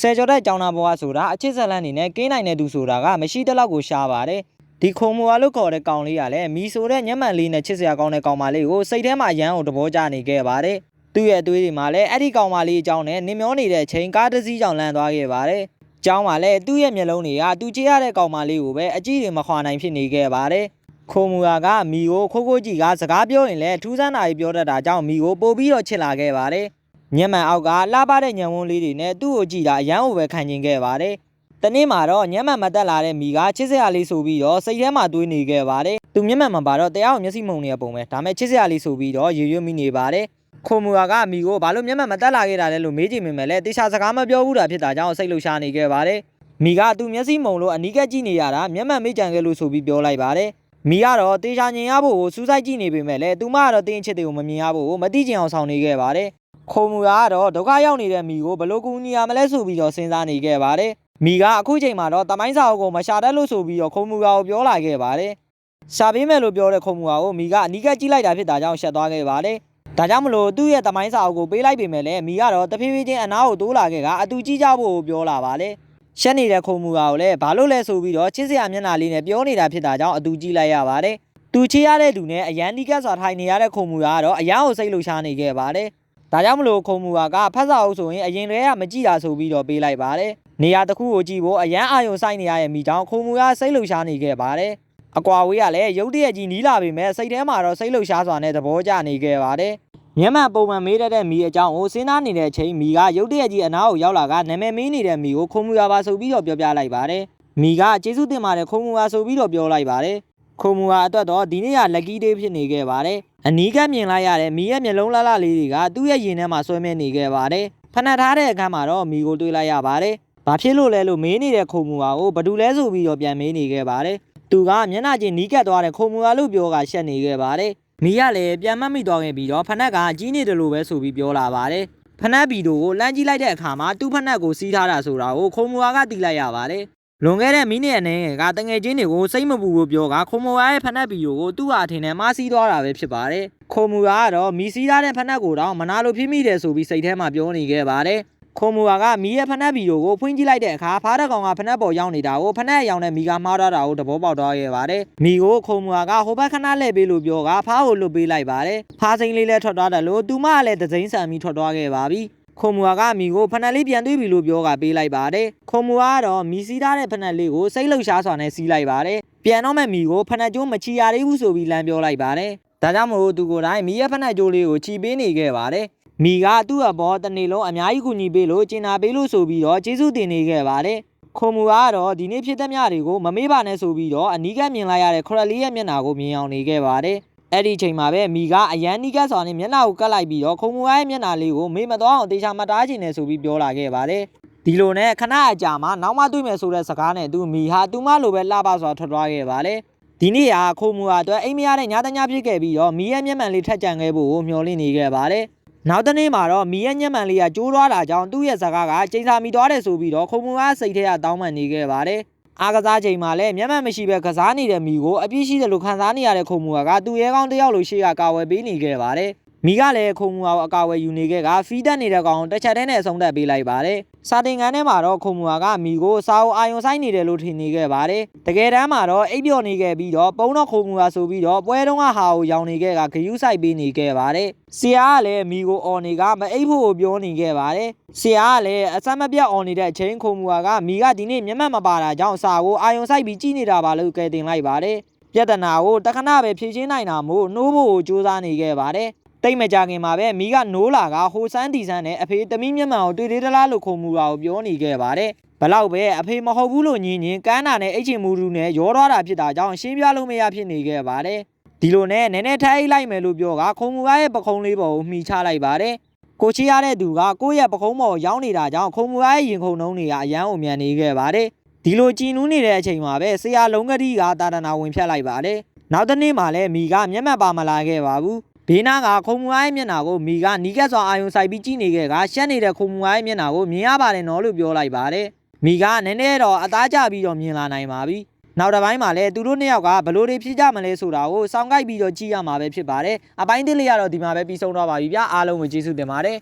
ဆယ်ကျော်တဲ့ကျောင်းသားဘဝဆိုတာအချစ်ဆက်လန်းနေနဲ့ကင်းနိုင်တဲ့သူဆိုတာကမရှိတဲ့လောက်ကိုရှားပါတယ်ဒီခုံမွာလို့ခေါ်တဲ့ကောင်လေးကလည်းမီဆိုတဲ့ညက်မှန်လေးနဲ့ချစ်စရာကောင်းတဲ့ကောင်မလေးကိုစိတ်ထဲမှာရမ်းအောင်သဘောကျနေခဲ့ပါတယ်သူ့ရဲ့အသွေးတွေမှာလည်းအဲ့ဒီကောင်မလေးအကြောင်းနဲ့နင်မျောနေတဲ့အချိန်ကားတစ်စီးကြောင့်လန့်သွားခဲ့ပါတယ်ကျောင်းမှာလည်းသူ့ရဲ့မျက်လုံးတွေကသူချေရတဲ့ကောင်မလေးကိုပဲအကြည့်တွေမခွာနိုင်ဖြစ်နေခဲ့ပါတယ်ခိုမူယာကမီကိုခိုးခိုးကြီးကစကားပြောရင်လည်းထူးဆန်းတာကြီးပြောတတ်တာကြောင့်မီကိုပို့ပြီးတော့ချစ်လာခဲ့ပါတယ် ညက်မှန်အောက်ကလှပတဲ့ညံဝန်းလေးတွေနဲ့သူ့ကိုကြည့်တာအရန်ကိုပဲခံကျင်ခဲ့ပါတယ်တနေ့မှာတော့ညက်မှန်မတက်လာတဲ့မီကချစ်စရာလေးဆိုပြီးတော့စိတ်ထဲမှာတွေးနေခဲ့ပါတယ်သူမျက်မှန်မှာပါတော့တရားကိုမျက်စိမှုန်နေတဲ့ပုံပဲဒါမဲ့ချစ်စရာလေးဆိုပြီးတော့ရေရွတ်မိနေပါတယ်ခိုမူယာကမီကိုဘာလို့မျက်မှန်မတက်လာခဲ့တာလဲလို့မေးကြည့်မိမယ်လဲတေချာစကားမပြောဘူးတာဖြစ်တာကြောင့်စိတ်လှရှားနေခဲ့ပါတယ်မီကသူမျက်စိမှုန်လို့အနီးကပ်ကြည့်နေရတာမျက်မှန်မေးကြံခဲ့လို့ဆိုပြီးပြောလိုက်ပါတယ်မီကတော့တေချာညင်ရဖို့ကိုစူးစိုက်ကြည့်နေပေမဲ့လည်းသူမကတော့တင်းချစ်တွေကိုမမြင်ရဖို့ကိုမသိချင်အောင်ဆောင်နေခဲ့ပါတယ် ခိုမူယာကတော့ဒုက္ခရောက်နေတဲ့မီကိုဘယ်လို့ကူညီရမလဲဆိုပြီးတော့စဉ်းစားနေခဲ့ပါတယ်မီကအခုချိန်မှာတော့တမိုင်းစာအုပ်ကိုမရှာတတ်လို့ဆိုပြီးတော့ခိုမူယာကိုပြောလာခဲ့ပါတယ်ရှာပေးမယ်လို့ပြောတဲ့ခိုမူယာကိုမီကအနီးကပ်ကြည့်လိုက်တာဖြစ်တာကြောင့်ရှက်သွားခဲ့ပါတယ်ဒါကြောင့်မလို့သူ့ရဲ့တမိုင်းစာအုပ်ကိုပေးလိုက်ပေမဲ့လည်းမီကတော့တဖြည်းဖြည်းချင်းအနားကိုတိုးလာခဲ့ကအတူကြီးကြဖို့ကိုပြောလာပါတယ်ရှက်နေတဲ့ခုံမူကကိုလည်းဘာလို့လဲဆိုပြီးတော့ချစ်စရာမျက်နှာလေးနဲ့ပြောနေတာဖြစ်တာကြောင့်အတူကြည့်လိုက်ရပါတယ်။သူချေရတဲ့လူနဲ့အရန်နီးကပ်စွာထိုင်နေရတဲ့ခုံမူကတော့အရန်ကိုစိတ်လှုပ်ရှားနေခဲ့ပါတယ်။ ဒါကြောင့်မလို့ခုံမူကဖတ်စာအုပ်ဆိုရင်အရင်တည်းကမကြည့်တာဆိုပြီးတော့ပေးလိုက်ပါတယ်။နေရာတစ်ခုကိုကြည့်ဖို့အရန်အာရုံစိုက်နေရတဲ့မိကြောင့်ခုံမူကစိတ်လှုပ်ရှားနေခဲ့ပါတယ်။အကွာဝေးကလည်းရုတ်တရက်ကြီးနီးလာပေမဲ့စိတ်ထဲမှာတော့စိတ်လှုပ်ရှားစွာနဲ့သဘောကျနေခဲ့ပါတယ်။မျက်မှန်ပုံမှန်မေးတတ်တဲ့မီအကြောင်းကိုစဉ်းစားနေတဲ့အချိန်မီကရုတ်တရက်ကြီးအနားကိုရောက်လာကနာမည်မေးနေတဲ့မီကိုခုံမူရပါဆိုပြီးတော့ပြောပြလိုက်ပါတယ်။မီကကျေးဇူးတင်ပါတယ်ခုံမူရဆိုပြီးတော့ပြောလိုက်ပါတယ်။ ခုံမူရအတွက်တော့ဒီနေ့က lucky day ဖြစ်နေခဲ့ပါတယ်။အနီးကပ်မြင်လိုက်ရတဲ့မီရဲ့မျက်လုံးလှလှလေးတွေကသူ့ရဲ့ရင်ထဲမှာဆွဲမြဲနေခဲ့ပါတယ်။ဖဏတ်ထားတဲ့အခန်းမှာတော့မီကိုတွေးလိုက်ရပါတယ်။ဘာဖြစ်လို့လဲလို့မေးနေတဲ့ခုံမူရကိုဘယ်သူလဲဆိုပြီးတော့ပြန်မေးနေခဲ့ပါတယ်။သူကမျက်နှာချင်းနီးကပ်သွားတဲ့ခုံမူရလို့ပြောကရှက်နေခဲ့ပါတယ်။မီးကလည်းပြန်မတ်မိသွားခဲ့ပြီးတော့ဖနက်ကကြီးနေတယ်လို့ပဲဆိုပြီးပြောလာပါတယ်။ဖနက်ဗီဒိုကိုလမ်းကြည့်လိုက်တဲ့အခါမှာသူ့ဖနက်ကိုစီးထားတာဆိုတာကိုခုံမွာကတီးလိုက်ရပါတယ်။ လွန်ခဲ့တဲ့မိနစ်အနည်းငယ်ကတငယ်ချင်းတွေကိုစိတ်မပူဘူးပြောကခုံမွာရဲ့ဖနက်ဗီဒိုကိုသူ့ဟာအထင်နဲ့မားစီးသွားတာပဲဖြစ်ပါတယ်။ခုံမွာကတော့မီစီးထားတဲ့ဖနက်ကိုတော့မနာလိုဖြစ်မိတယ်ဆိုပြီးစိတ်ထဲမှာပြောနေခဲ့ပါတယ်။ခုံမူကမီးရဲ့ဖနက်ဗီကိုကိုဖွင့်ကြည့်လိုက်တဲ့အခါဖားတဲ့ကောင်ကဖနက်ပေါ်ရောက်နေတာကိုဖနက်ရောင်နဲ့မီကမှားတော့တာကိုသဘောပေါက်သွားခဲ့ပါတယ်။မီကိုခုံမူကဟိုဘက်ခဏလှည့်ပေးလို့ပြောကဖားကိုလွတ်ပေးလိုက်ပါတယ်။ဖားစိမ့်လေးလည်းထွက်သွားတယ်လို့သူမကလည်းသစိမ့်ဆန်ပြီးထွက်သွားခဲ့ပါပြီ။ ခုံမူကမီကိုဖနက်လေးပြန်သွေးပြီလို့ပြောကပေးလိုက်ပါတယ်။ခုံမူကတော့မီစီးထားတဲ့ဖနက်လေးကိုစိတ်လှုပ်ရှားစွာနဲ့စီးလိုက်ပါတယ်။ပြန်တော့မဲ့မီကိုဖနက်ကျိုးမချီရသေးဘူးဆိုပြီးလမ်းပြောလိုက်ပါတယ်။ဒါကြောင့်မို့သူကိုယ်တိုင်မီရဲ့ဖနက်ကျိုးလေးကိုချီပေးနေခဲ့ပါတယ်။မီကသူ့အပေါ်တနေ့လုံးအများကြီးကူညီပေးလို့ကျင်နာပေးလို့ဆိုပြီးတော့ကျေးဇူးတင်နေခဲ့ပါတယ်။ခုံမူကတော့ဒီနေ့ဖြစ်တဲ့မြတွေကိုမမေ့ပါနဲ့ဆိုပြီးတော့အနီးကပ်မြင်လိုက်ရတဲ့ခရလီရဲ့မျက်နှာကိုမြင်အောင်နေခဲ့ပါတယ်။ အဲ့ဒီအချိန်မှာပဲမီကအရန်နီးကပ်စွာနဲ့မျက်နှာကိုကတ်လိုက်ပြီးတော့ခုံမူရဲ့မျက်နှာလေးကိုမေ့မသွားအောင်တေချာမတားချင်တယ်ဆိုပြီးပြောလာခဲ့ပါတယ်။ဒီလိုနဲ့ခဏအကြာမှာနောက်မှတွေ့မယ်ဆိုတဲ့စကားနဲ့သူမီဟာသူမလိုပဲလှပစွာထွက်သွားခဲ့ပါတယ်။ဒီနေ့ဟာခိုမူဟာအတွက်အိမ်မရတဲ့ညတညဖြစ်ခဲ့ပြီးတော့မီရဲ့မျက်မှန်လေးထက်ကြံခဲ့ဖို့ကိုမျှော်လင့်နေခဲ့ပါတယ်။နောက်တနေ့မှာတော့မီရဲ့ညက်မှန်လေးကကျိုးသွားတာကြောင့်သူ့ရဲ့စကားကချိန်စာမိသွားတယ်ဆိုပြီးတော့ခုံမူကစိတ်ထဲကတောင်းပန်နေခဲ့ပါတယ်။ အားကစားချိန်မှာလည်းမျက်မှန်မရှိပဲကစားနေတဲ့မီကိုအပြည့်ရှိတယ်လို့ခံစားနေရတဲ့ခုံမူကသူ့ရဲကောင်းတစ်ယောက်လိုရှေ့ကကာဝယ်ပေးနေခဲ့ပါတယ်။ မီကလည်းခုံမူအောင်အကာအဝယ်ယူနေခဲ့ကဖီးတက်နေတဲ့ကောင်တစ်ချက်တည်းနဲ့အဆုံးသတ်ပေးလိုက်ပါတယ်။စာတင်ခန်းထဲမှာတော့ခုံမူကမီကိုစာအုပ်အာယုံဆိုင်နေတယ်လို့ထင်နေခဲ့ပါတယ်။တကယ်တမ်းမှာတော့အိပ်ပျော်နေခဲ့ပြီးတော့ပုံတော့ခုံမူကဆိုပြီးတော့ပွဲတုံးကဟာကိုရောင်နေခဲ့ကဂယုဆိုင်ပေးနေခဲ့ပါတယ်။ဆရာကလည်းမီကိုအော်နေကမအိပ်ဖို့ပြောနေခဲ့ပါတယ်။ဆရာကလည်းအဆက်မပြတ်အော်နေတဲ့အချိန်ခုံမူကမီကဒီနေ့မျက်မှန်မပါတာကြောင့်စာကိုအာယုံဆိုင်ပြီးကြည့်နေတာပါလို့ကဲတင်လိုက်ပါတယ်။ပြဿနာကိုတခဏပဲဖြေရှင်းနိုင်တာမို့နှိုးဖို့ကိုစူးစမ်းနေခဲ့ပါတယ်။ တိတ်မကြခင်မှာပဲမိကနိုးလာကဟိုဆန်းတီဆန်းနဲ့အဖေသမီးမျက်မှန်ကိုတွေ့သေးသလားလို့ခုံမူတာကိုပြောနေခဲ့ပါတယ်ဘလောက်ပဲအဖေမဟုတ်ဘူးလို့ညင်ညင်ကန်းနာနဲ့အိတ်ချင်မူရူနဲ့ရောသွားတာဖြစ်တာကြောင့်ရှင်းပြလို့မရဖြစ်နေခဲ့ပါတယ်ဒီလိုနဲ့နည်းနည်းထိုက်လိုက်မယ်လို့ပြောကခုံမူကရဲ့ပခုံးလေးပေါ်ကိုမှီချလိုက်ပါတယ်ကိုချီရတဲ့သူကကိုယ့်ရဲ့ပခုံးပေါ်ရောက်နေတာကြောင့်ခုံမူကရဲ့ရင်ခုန်နှုံးတွေကအယမ်းအမြန်နေခဲ့ပါတယ်ဒီလိုကြည်နူးနေတဲ့အချိန်မှာပဲဆရာလုံးကတိကတာတနာဝင်ဖြတ်လိုက်ပါတယ်နောက်တစ်နေ့မှလည်းမိကမျက်မှတ်ပါမလာခဲ့ပါဘူး ဘေးနားကခုံမူအားရဲ့မျက်နှာကိုမိကနီးကပ်စွာအာယုံဆိုင်ပြီးကြည့်နေခဲ့ကရှက်နေတဲ့ခုံမူအားရဲ့မျက်နှာကိုမြင်ရပါတယ်နော်လို့ပြောလိုက်ပါတယ်မိကနည်းနည်းတော့အသားကျပြီးတော့မြင်လာနိုင်ပါပြီနောက်တစ်ပိုင်းမှာလည်းသူတို့နှစ်ယောက်ကဘလို့တွေဖြစ်ကြမလဲဆိုတာကိုစောင့်ကြိုက်ပြီးတော့ကြည့်ရမှာပဲဖြစ်ပါတယ်အပိုင်းတစ်လေးကတော့ဒီမှာပဲပြီးဆုံးတော့ပါပြီဗျာအားလုံးကိုကျေးဇူးတင်ပါတယ်